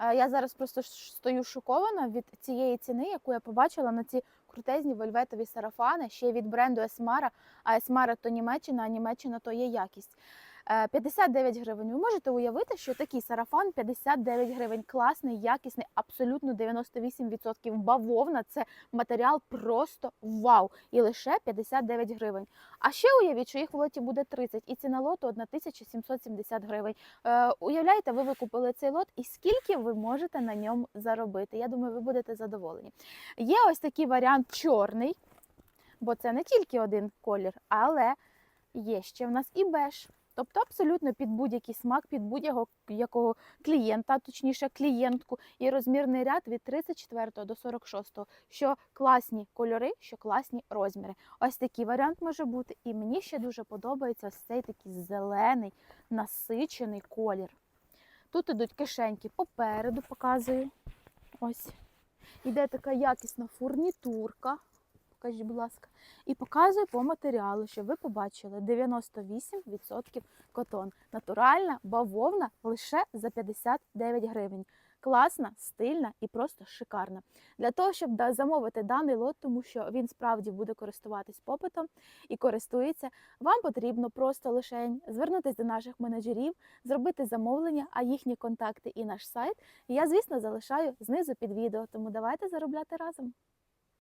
Я зараз просто стою шокована від цієї ціни, яку я побачила на ці крутезні вельветові сарафани, ще від бренду Есмара. А Есмара то Німеччина, а Німеччина то є якість. Е, 59 гривень. Ви можете уявити, що такий сарафан 59 гривень. Класний, якісний, абсолютно 98% бавовна. Це матеріал просто вау! І лише 59 гривень. А ще уявіть, що їх в лоті буде 30, і ціна лоту 1770 гривень. Е, уявляєте, ви викупили цей лот, і скільки ви можете на ньому заробити? Я думаю, ви будете задоволені. Є ось такий варіант чорний, бо це не тільки один колір, але є ще в нас і беж. Тобто абсолютно під будь-який смак, під будь-якого якого клієнта, точніше клієнтку, і розмірний ряд від 34 до 46, що класні кольори, що класні розміри. Ось такий варіант може бути. І мені ще дуже подобається ось цей такий зелений, насичений колір. Тут ідуть кишеньки попереду, показую. Ось. Іде така якісна фурнітурка. Покажіть, будь ласка. І показую по матеріалу, щоб ви побачили 98% котон. Натуральна бавовна лише за 59 гривень. Класна, стильна і просто шикарна. Для того, щоб замовити даний лот, тому що він справді буде користуватись попитом і користується, вам потрібно просто лише звернутися до наших менеджерів, зробити замовлення, а їхні контакти і наш сайт я, звісно, залишаю знизу під відео. Тому давайте заробляти разом.